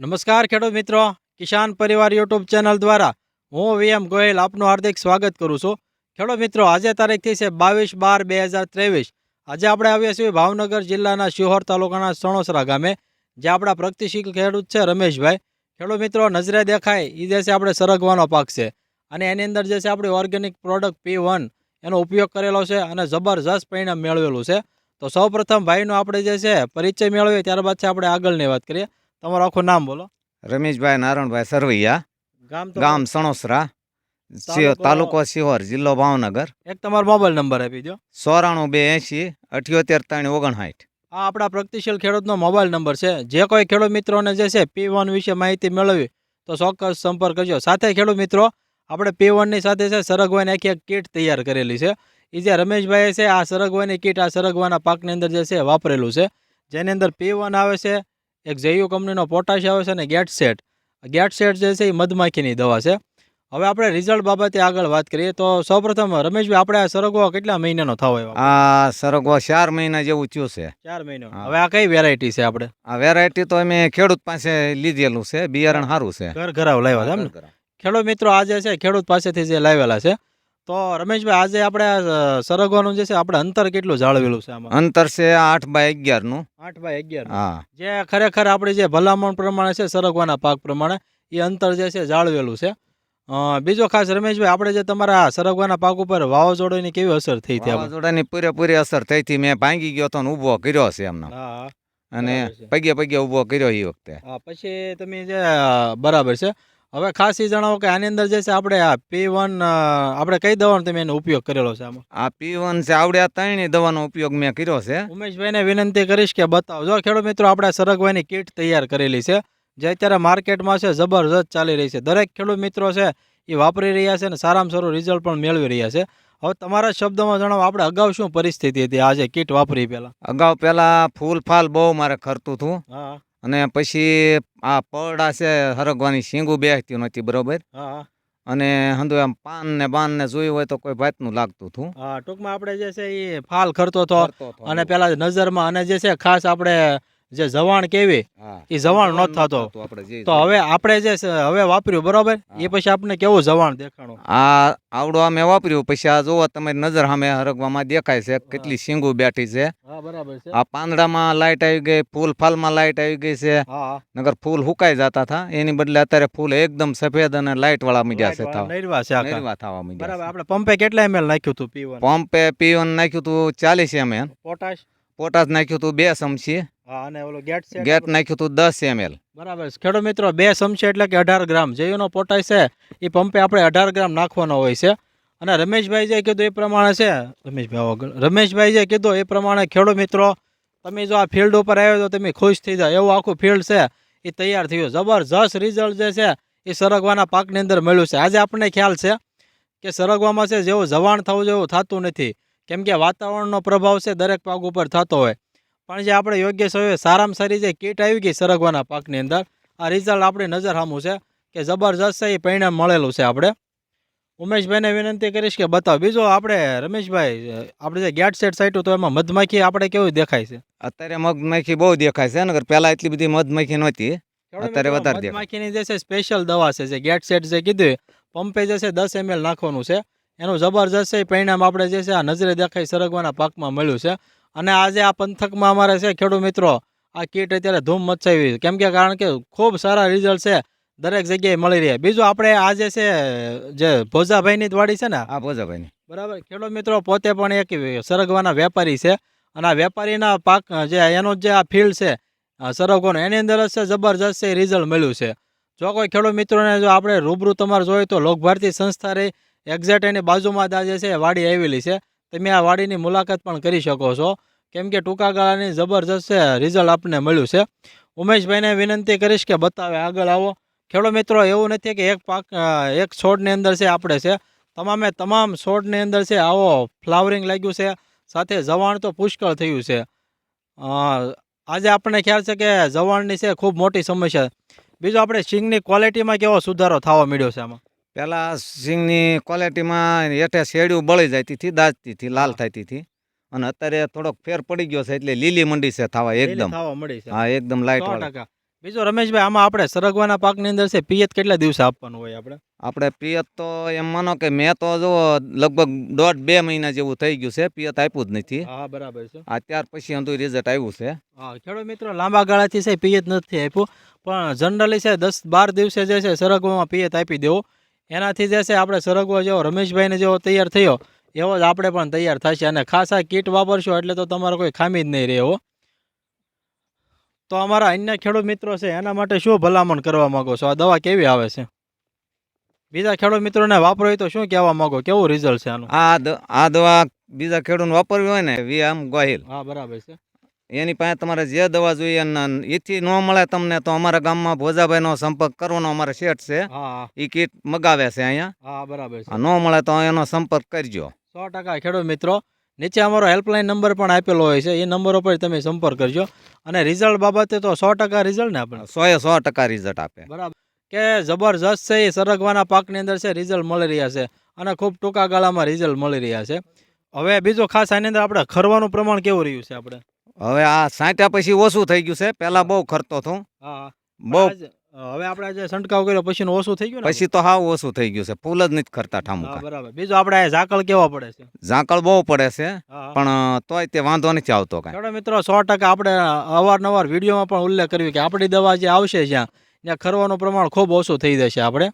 નમસ્કાર ખેડૂત મિત્રો, કિસાન પરિવાર યુટ્યુબ ચેનલ દ્વારા હું વીએમ ગોયલ આપનું હાર્દિક સ્વાગત કરું છું. ખેડૂત મિત્રો, આજે તારીખથી છે બાવીસ બાર બે હજાર ત્રેવીસ. આજે આપણે આવ્યા છીએ ભાવનગર જિલ્લાના શિહોર તાલુકાના સણોસરા ગામે જે આપણા પ્રગતિશીલ ખેડૂત છે રમેશભાઈ. ખેડૂત મિત્રો, નજરે દેખાય એ જે આપણે સરગવાનો પાક છે. અને એની અંદર જે છે આપણી ઓર્ગેનિક પ્રોડક્ટ પી વન, એનો ઉપયોગ કરેલો છે અને જબરજસ્ત પરિણામ મેળવેલું છે. તો સૌપ્રથમ ભાઈનો આપણે જે છે પરિચય મેળવીએ, ત્યારબાદ છે આપણે આગળની વાત કરીએ. તમારું આખું નામ બોલો. રમેશભાઈ નારણભાઈ સરવૈયા. ગામ ગામ સણોસરા. તાલુકો- સિહોર જિલ્લો ભાવનગર. એક તમારો મોબાઈલ નંબર આપી દો. સોરાણું બે એંશી અઠ્યોતેર ત્રણ ઓગણસાઠ. આ આપણા પ્રગતિશીલ ખેડૂતનો મોબાઈલ નંબર છે. જે કોઈ ખેડૂત મિત્રોને જે છે પી વન વિશે માહિતી મેળવી તો ચોક્કસ સંપર્ક કરજો. સાથે ખેડૂત મિત્રો આપણે પી વનની સાથે છે સરગવાની આખી એક કીટ તૈયાર કરેલી છે. એ જે રમેશભાઈએ છે આ સરગવાની કીટ આ સરગવાના પાકની અંદર જે છે વાપરેલું છે. જેની અંદર પી વન આવે છે એક જેયુ કંપનીનો પોટાશ આવે છે અને ગેટ સેટ. ગેટ સેટ જે છે એ મધમાખીની દવા છે. હવે આપણે રિઝલ્ટ બાબતે આગળ વાત કરીએ તો સૌપ્રથમ રમેશભાઈ આપણે આ સરગવો કેટલા મહિનાનો થવો એવા? આ સરગવો ચાર મહિના જેવું થયું છે. ચાર મહિનો. હવે આ કઈ વેરાયટી છે આપણે? આ વેરાયટી તો અમે ખેડૂત પાસે લીધેલું છે બિયારણ સારું છે. ઘર ઘરાવ લાવ્યા છે ખેડૂત મિત્રો આજે છે ખેડૂત પાસેથી જે લાવેલા છે તો રમેશભાઈ આજે આપણે સરગવાનું જે છે આપણે અંતર કેટલું જાળવેલું છે આમાં? અંતર છે આઠ બાય અગિયારનું આઠ બાય અગિયાર હા. જે ખરેખર આપણી જે ભલામણ પ્રમાણે છે સરગવાના પાક પ્રમાણે એ અંતર જે છે જાળવેલું છે. બીજો ખાસ રમેશભાઈ આપણે જે તમારા સરગવાના પાક ઉપર વાવાઝોડાની કેવી અસર થઈ હતી વાવાઝોડાની પૂરેપૂરી અસર થઈ હતી. મેં ભાંગી ગયો તો ને ઊભો કર્યો છે એમનો. અને. પગે પગે ઊભો કર્યો એ વખતે. પછી તમે જે બરાબર છે. હવે ખાસ એ જણાવો કે આની અંદર જે છે આપણે આ પી વન આપણે કઈ દવાનો તમે એનો ઉપયોગ કરેલો છે આમાં? આ પી વન છે આવડે આ ત્રણેય દવાનો ઉપયોગ મેં કર્યો છે. ઉમેશભાઈને વિનંતી કરીશ કે બતાવો. જો ખેડૂત મિત્રો આપણે સરગવાની કીટ તૈયાર કરેલી છે જે અત્યારે માર્કેટમાં છે જબરજસ્ત ચાલી રહી છે. દરેક ખેડૂત મિત્રો છે એ વાપરી રહ્યા છે અને સારામાં સારું રિઝલ્ટ પણ મેળવી રહ્યા છે. હવે તમારા શબ્દોમાં જણાવો આપણે અગાઉ શું પરિસ્થિતિ હતી? આજે કીટ વાપરી પહેલા. અગાઉ પહેલાં ફૂલ ફાલ બહુ મારે ખરતું હતું. હા. અને પછી આ પરડા છે હરગવાની શીંગું બેસતી નહોતી બરોબર? અને હંધુ આમ પાન ને બાન ને જોયું હોય તો કોઈ ભાતનું લાગતું હતું. ટૂંકમાં આપણે જે છે એ ફાલ ખરતો હતો અને પેલા નજરમાં અને જે છે ખાસ આપણે જે જવાણ કેવી એ જવાણ નહોતું થતો. તો હવે આપણે જે હવે વાપર્યું બરોબર? એ પછી આપણે કેવું જવાણ દેખાણું? આ આવડો અમે વાપર્યું પછી આ જોવો તમારી નજર સામે હરગવામાં દેખાય છે. કેટલી સિંગુ બેઠી છે. આ પાંદડામાં લાઈટ આવી ગઈ ફૂલ ફાલમાં લાઈટ આવી ગઈ છે. નગર ફૂલ હુકાઈ જતા હતા. એની બદલે અત્યારે ફૂલ એકદમ સફેદ અને લાઈટ વાળા મીડિયા છે. નરવા થવા મીડિયા આપણે પંપે કેટલા એમએલ નાખ્યું હતું પીવન? પંપે પીવન નાખ્યું હતું ચાલીસ એમએલ પોટાશ? પોટાશ નાખ્યું હતું બે ચમચી. હા અને ઓલો ગેટ છે ગેટ નાખ્યું હતું દસ એમએલ. બરાબર. ખેડૂત મિત્રો બે ચમચી એટલે કે અઢાર ગ્રામ. જેનો પોટાશ છે એ પંપે આપણે અઢાર ગ્રામ નાખવાનો હોય છે. અને રમેશભાઈ જે કીધું એ પ્રમાણે છે રમેશભાઈ આગળ. રમેશભાઈ જે કીધું એ પ્રમાણે ખેડૂત મિત્રો તમે જો આ ફિલ્ડ ઉપર આવ્યો તો તમે ખુશ થઈ જાઓ. એવું આખું ફિલ્ડ છે એ તૈયાર થયું. જબરજસ્ત રિઝલ્ટ જે છે એ સરગવાના પાકની અંદર મળ્યું છે. આજે આપણને ખ્યાલ છે કે સરગવામાં છે જેવું જવાણ થવું જેવું થતું નથી. કેમ કે વાતાવરણનો પ્રભાવ છે દરેક પાક ઉપર થતો હોય. પણ જે આપણે યોગ્ય સમયે સારામાં સારી જે કીટ આવી ગઈ સરગવાના પાકની અંદર આ રિઝલ્ટ આપણી નજર સામું છે કે જબરજસ્ત છે એ પરિણામ મળેલું છે આપણે. ઉમેશભાઈને વિનંતી કરીશ કે બતાવો. બીજો આપણે રમેશભાઈ આપણે જે ગેટ સેટ સાઈટું તો એમાં મધમાખી આપણે કેવું દેખાય છે? અત્યારે મધમાખી બહુ દેખાય છે નગર પહેલાં એટલી બધી મધમાખી નહોતી. અત્યારે વધારે. મધમાખીની જે છે સ્પેશિયલ દવા છે જે ગેટ સેટ જે કીધું પંપે જે છે દસ એમએલ નાખવાનું છે. એનું જબરજસ્ત છે એ પરિણામ આપણે જે છે આ નજરે દેખાય સરગવાના પાકમાં મળ્યું છે. અને આજે આ પંથકમાં અમારે છે ખેડૂત મિત્રો આ કીટ અત્યારે ધૂમ મચાવી કેમ કે કારણ કે ખૂબ સારા રિઝલ્ટ છે. દરેક જગ્યાએ મળી રહ્યા બીજું આપણે આ જે છે જે ભોજાભાઈની વાડી છે ને? આ ભોજાભાઈની. બરાબર. ખેડૂત મિત્રો પોતે પણ એક સરગવાના વેપારી છે. અને આ વેપારીના પાક જે એનો જે આ ફિલ્ડ છે સરગવાનો એની અંદર જ છે જબરજસ્ત રિઝલ્ટ મળ્યું છે. જો કોઈ ખેડૂત મિત્રોને જો આપણે રૂબરૂ તમારે જોઈએ તો લોકભારતી સંસ્થા રહી એક્ઝેક્ટ એની બાજુમાં જ આ જે છે વાડી આવેલી છે. તમે આ વાડીની મુલાકાત પણ કરી શકો છો. કેમ કે ટૂંકા ગાળાની જબરજસ્ત રિઝલ્ટ આપને મળ્યું છે. ઉમેશભાઈને વિનંતી કરીશ કે બતાવે, આગળ આવો. ખેડૂત મિત્રો, એવું નથી કે એક પાક એક છોડની અંદર છે, આપણે છે. તમામે તમામ છોડની અંદર છે, આવો ફ્લાવરિંગ લાગ્યું છે. સાથે જવાણ તો પુષ્કળ થયું છે. આજે આપણને ખ્યાલ છે કે જવાણની છે, ખૂબ મોટી સમસ્યા. બીજું આપણે સિંગની ક્વોલિટીમાં કેવો સુધારો થવા મળ્યો છે આમાં? પેલા સિંગની ક્વોલિટીમાં હેઠે શેડિયું બળી જાય હતી દાજતી હતી લાલ. થતી હતી અને અત્યારે થોડોક ફેર પડી ગયો છે એટલે લીલી મંડી છે થવા એકદમ. હા એકદમ ટકા. બીજો રમેશભાઈ આમાં આપણે સરગવાના પાકની અંદર છે પિયત કેટલા દિવસે આપવાનું હોય આપણે? આપણે પિયત તો એમ માનો કે મેં તો જો લગભગ દોઢ બે મહિના જેવું થઈ ગયું છે પિયત આપ્યું જ નથી. હા બરાબર છે. આ ત્યાર પછી અંધુ રિઝલ્ટ આવ્યું છે. હા ખેડૂત મિત્રો લાંબા ગાળાથી છે પિયત નથી આપ્યું. પણ જનરલી છે દસ બાર દિવસે જે છે સરગવામાં પિયત આપી દેવો. એનાથી જે છે આપણે સરગવો જેવો રમેશભાઈને જેવો તૈયાર થયો એવો જ આપણે પણ તૈયાર થશે અને ખાસ આ કીટ વાપરશો એટલે તો તમારે કોઈ ખામી જ નહીં રહે હો. તો અમારા અન્ય ખેડૂત મિત્રો છે એના માટે શું ભલામણ કરવા માંગો છો? આ દવા કેવી આવે છે? બીજા ખેડૂત મિત્રોને વાપરો તો શું કહેવા માગો? કેવું રિઝલ્ટ છે આનું? આ આ દવા બીજા ખેડૂત વાપરવી હોય ને વી આમ ગોહિલ. હા બરાબર છે. એની પાસે તમારે જે દવા જોઈએ એથી ન મળે તમને તો અમારા ગામમાં ભોજાભાઈનો સંપર્ક કરવાનો અમારે શેઠ છે. એ કીટ મગાવે છે અહીંયા. હા બરાબર છે. ન મળે તો એનો સંપર્ક કરજો. સો ટકા ખેડૂત મિત્રો નીચે અમારો હેલ્પલાઇન નંબર પણ આપેલો હોય છે એ નંબર ઉપર તમે સંપર્ક કરજો. અને રિઝલ્ટ બાબતે તો સો ટકા રિઝલ્ટ ને આપણે? સો એ સો ટકા રિઝલ્ટ આપે. બરાબર. કે જબરજસ્ત છે એ સરગવાના પાકની અંદર છે રિઝલ્ટ મળી રહ્યા છે. અને ખૂબ ટૂંકા ગાળામાં રિઝલ્ટ મળી રહ્યા છે. હવે બીજો ખાસ આની અંદર આપણે ખરવાનું પ્રમાણ કેવું રહ્યું છે આપણે? હવે આ સાંટ્યા પછી ઓછું થઈ ગયું છે. પહેલા બહુ ખરતો હતો. બહુ હવે આપણે જે છંટકાવ કર્યો પછી ઓછું થઈ ગયું ને પછી તો હાવ ઓછું થઈ ગયું છે. ફૂલ જ નથી ખરતા ઠામુકા. બરાબર. બીજું આપણે ઝાકળ કેવા પડે છે? ઝાકળ બહુ પડે છે પણ તોય તે વાંધો નથી આવતો કાંઈ. મિત્રો સો ટકા આપણે અવારનવાર વિડીયોમાં પણ ઉલ્લેખ કર્યો કે આપણી દવા જે આવશે જ્યાં ત્યાં ખરવાનું પ્રમાણ ખૂબ ઓછું થઈ જશે આપણે.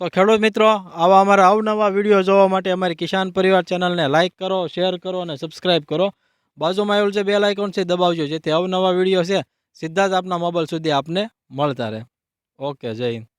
તો ખેડૂત મિત્રો આવા અમારા અવનવા વીડિયો જોવા માટે અમારી કિસાન પરિવાર ચેનલને લાઇક કરો શેર કરો અને સબસ્ક્રાઈબ કરો. બાજુમાં આવેલું છે બેલ આઇકોન છે, દબાવજો. જેથી અવનવા વીડિયો છે, સીધા જ આપના મોબાઈલ સુધી આપને મળતા રહે. ઓકે, જય હિન્દ.